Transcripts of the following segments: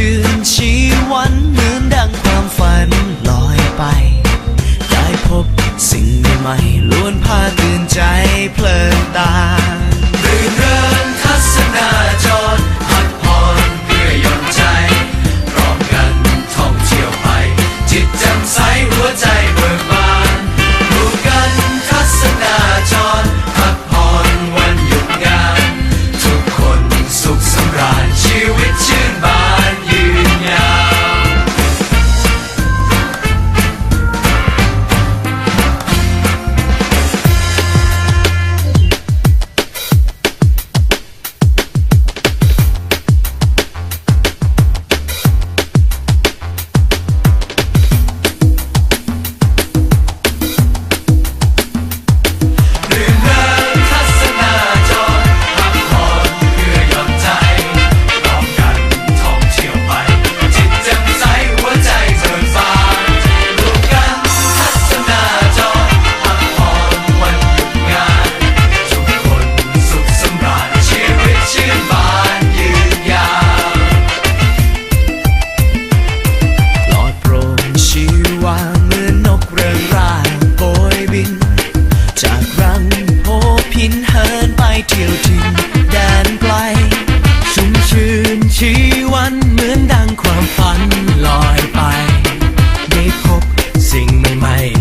ชื่นชีวันเหมือนดังความฝันลอยไป ได้พบสิ่งใหม่ล้วนพาตื่นใจเพลินตารื่นเริงทัศน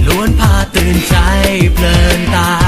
ล้วนพาตื่นใจเพลินตา